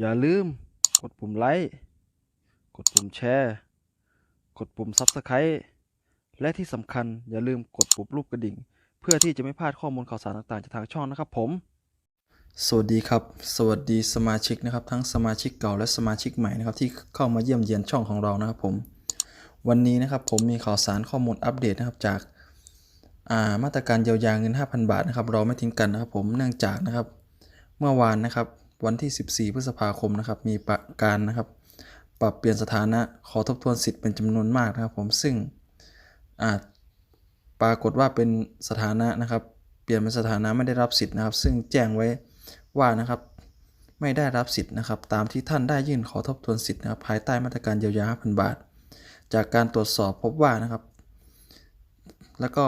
อย่าลืมกดปุ่มไลค์ กดปุ่มแชร์ กดปุ่ม Subscribe และที่สำคัญอย่าลืมกดปุ่มรูปกระดิ่ง เพื่อที่จะไม่พลาดข้อมูลข่าวสารต่างๆ จากทางช่องนะครับผม สวัสดีครับ สวัสดีสมาชิกนะครับ ทั้งสมาชิกเก่าและสมาชิกใหม่นะครับที่เข้ามาเยี่ยมเยียนช่องของเรานะครับผม วันนี้นะครับผมมีข่าวสารข้อมูลอัปเดตนะครับจากามาตรการเยียวยาเงิน 5,000 บาทนะครับเราไม่ทิ้งกันนะครับผมเนื่องจากนะครับ เมื่อวานนะครับ วันที่ 14 พฤษภาคมนะครับ มีประการนะครับ ปรับเปลี่ยนสถานะขอทบทวนสิทธิ์เป็นจำนวนมากนะครับผมซึ่งอาจปรากฏว่าเป็นสถานะนะครับ เปลี่ยนเป็นสถานะไม่ได้รับสิทธิ์นะครับ ซึ่งแจ้งไว้ว่านะครับไม่ได้รับสิทธิ์นะครับ ตามที่ท่านได้ยื่นขอทบทวนสิทธิ์นะครับ ภายใต้มาตรการเยียวยา5,000 บาท จากการตรวจสอบพบว่านะครับ แล้วก็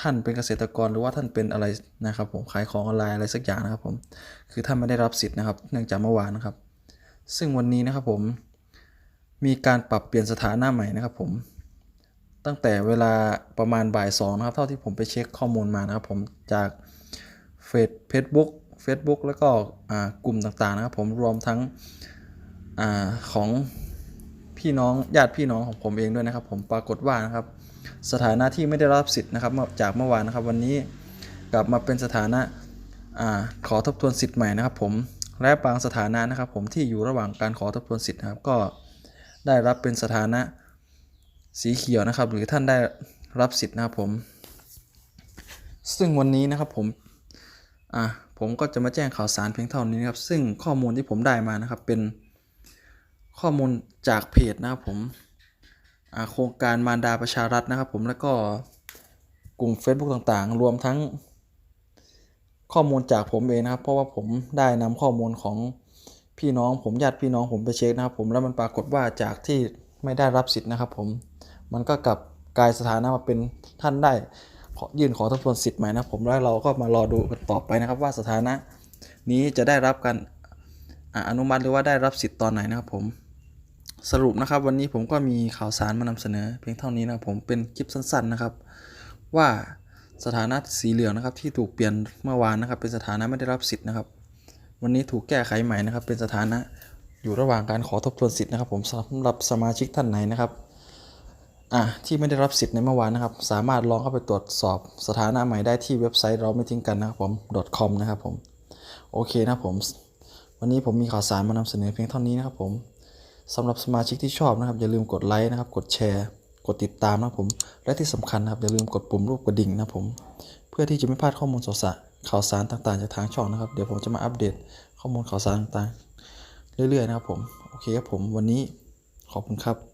ท่านเป็นเกษตรกรหรือว่าท่านเป็นอะไรนะครับ ผมขายของออนไลน์อะไรสักอย่างนะครับ ผมคือท่านไม่ได้รับสิทธิ์นะครับ เนื่องจากเมื่อวานนะครับ ซึ่งวันนี้นะครับผมมีการปรับเปลี่ยนสถานะใหม่นะครับ ผมตั้งแต่เวลาประมาณบ่ายสองนะครับ เท่าที่ผมไปเช็คข้อมูลมานะครับ ผมจากเฟซเฟซบุ๊กเฟซบุ๊กแล้วก็กลุ่มต่างๆนะครับ ผมรวมทั้งอของ พี่น้องญาติพี่น้องของผมเองด้วยนะครับ ผมปรากฏว่านะครับ สถานะที่ไม่ได้รับสิทธิ์นะครับจากเมื่อวานนะครับ วันนี้กลับมาเป็นสถานะอขอทบทวนสิทธิ์ใหม่นะครับ ผมและบางสถานะนะครับ ผมที่อยู่ระหว่างการขอทบทวนสิทธิ์นะครับก็ได้รับเป็นสถานะสีเขียวนะครับ หรือท่านได้รับสิทธิ์นะครับผม ซึ่งวันนี้นะครับผมอะผมก็จะมาแจ้งข่าวสารเพียงเท่านี้นะครับ ซึ่งข้อมูลที่ผมได้มานะครับเป็น ข้อมูลจากเพจนะครับผมโครงการมารดาประชารัฐนะครับผมแล้วก็กลุ่ม Facebook ต่างๆ รวมทั้งข้อมูลจากผมเองนะครับ เพราะว่าผมได้นำข้อมูลของพี่น้องผมญาติพี่น้องผมไปเช็คนะครับ ผมแล้วมันปรากฏว่าจากที่ไม่ได้รับสิทธิ์นะครับ ผมมันก็กลับกลายสถานะมาเป็นท่านได้ขอยื่นขอทบทวนสิทธิ์ใหม่นะผมแล้วเราก็มารอดูกันต่อไปนะครับ ว่าสถานะนี้จะได้รับการออนุมัติหรือว่าได้รับสิทธิ์ตอนไหนนะครับผม สรุปนะครับวันนี้ผมก็มีข่าวสารมานำเสนอ เพียงเท่านี้นะผมเป็นคลิปสั้นๆนะครับ ว่าสถานะสีเหลืองนะครับ ที่ถูกเปลี่ยนเมื่อวานนะครับ เป็นสถานะไม่ได้รับสิทธิ์นะครับ วันนี้ถูกแก้ไขใหม่นะครับ เป็นสถานะอยู่ระหว่างการขอทบทวนสิทธิ์นะครับ ผมสำหรับสมาชิกท่านไหนนะครับอะที่ไม่ได้รับสิทธิ์ในเมื่อวานนะครับ สามารถลองเข้าไปตรวจสอบสถานะใหม่ได้ที่เว็บไซต์เราไม่ทิ้งกันนะครับผม .com นะครับผมโอเคนะครับผม วันนี้ผมมีข่าวสารมานำเสนอเพียงเท่านี้นะครับผม สำหรับสมาชิกที่ชอบนะครับ อย่าลืมกดไลค์นะครับ กดแชร์ กดติดตามนะครับผม และที่สำคัญนะครับอย่าลืมกดปุ่มรูปกระดิ่งนะผม เพื่อที่จะไม่พลาดข้อมูลสารข่าวสารต่างๆจากทางช่องนะครับ เดี๋ยวผมจะมาอัปเดตข้อมูลข่าวสารต่างๆ เรื่อยๆนะครับผม โอเคครับผมวันนี้ขอบคุณครับ